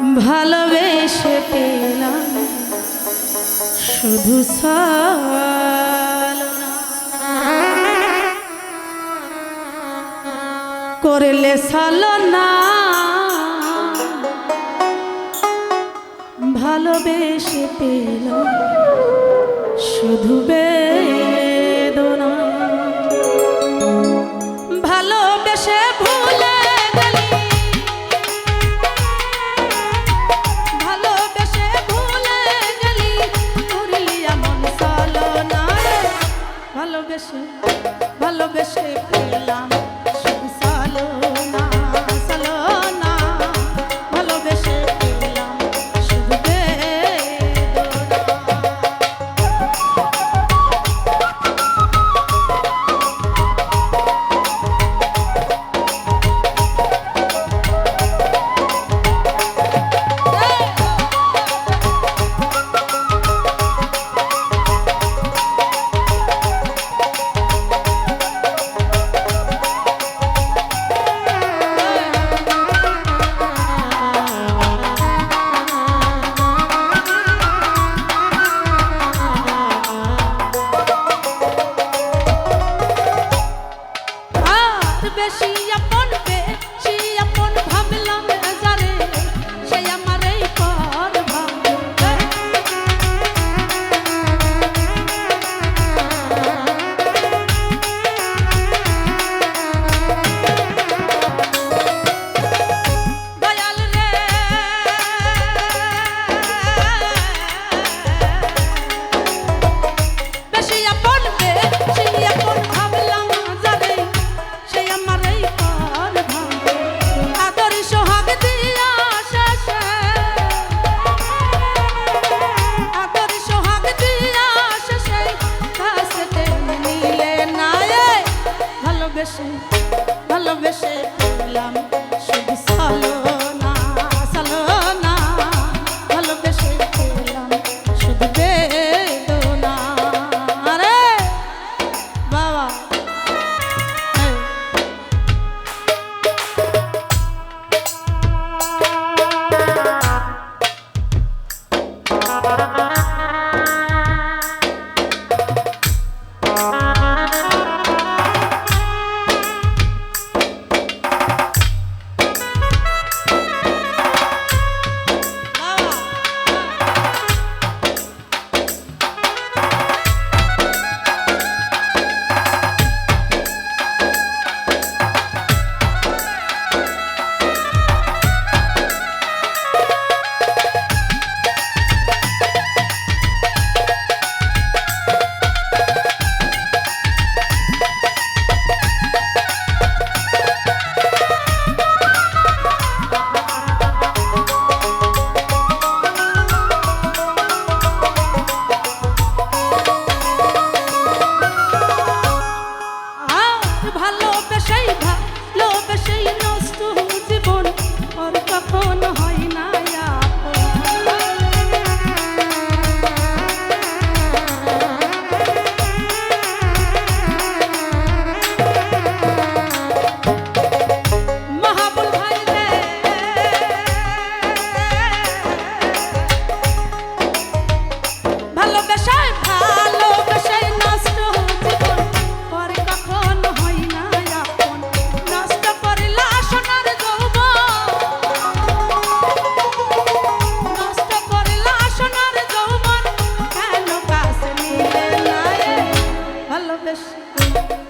ভালোবেসে পেলাম শুধু। করলে সালনা ভালোবেসে পেলাম শুধু বেদনা ভালোবেসে পেলাম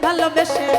ভালোবেসে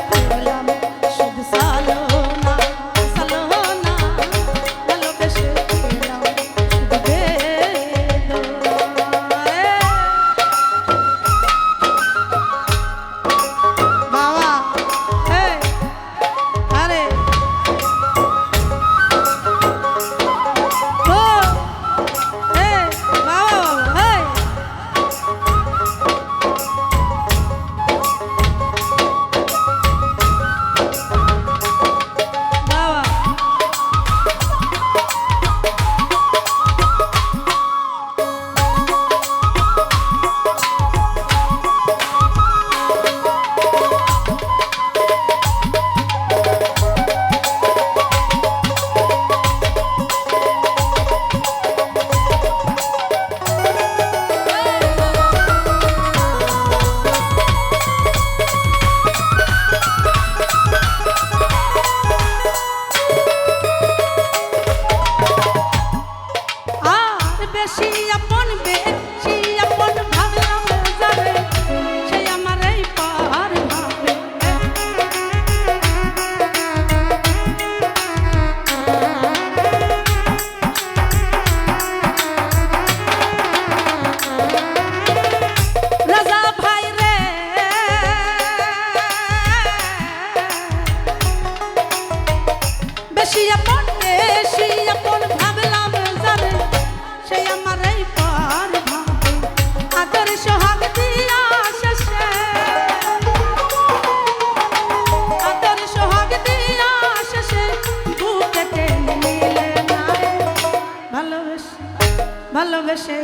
ভালোবেসে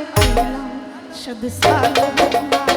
শুধু সালো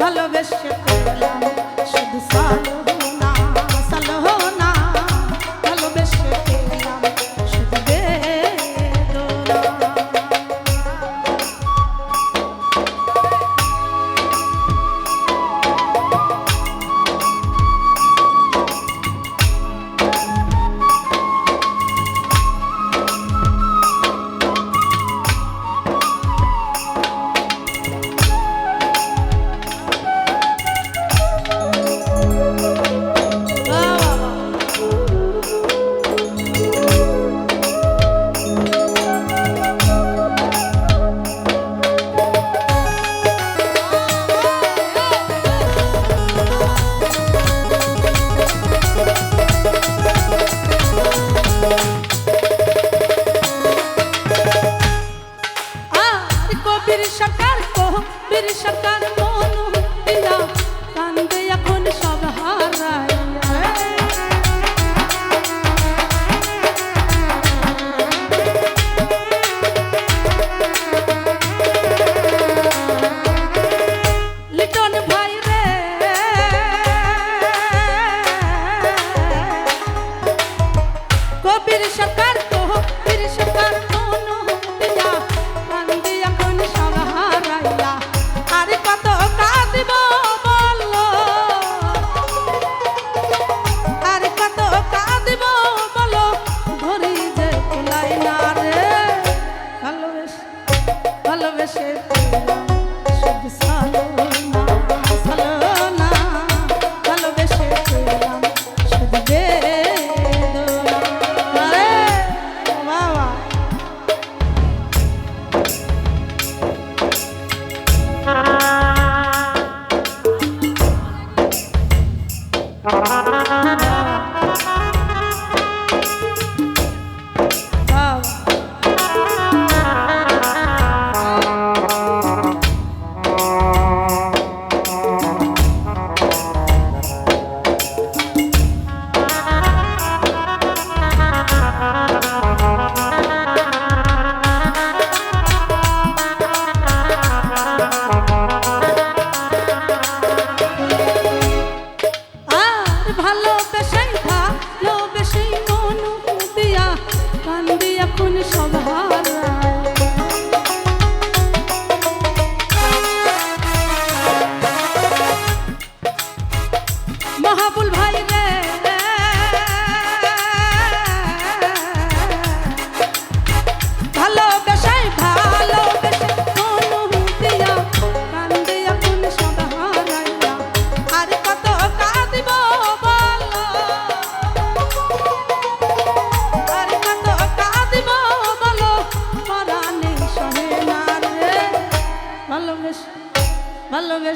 ভালোবেসে ভালোবেসে শুধু সালো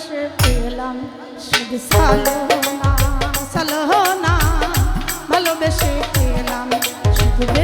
ভালোবেসে পেলাম শুধু সালো না সালো না ভালোবেসে পেলাম শুধু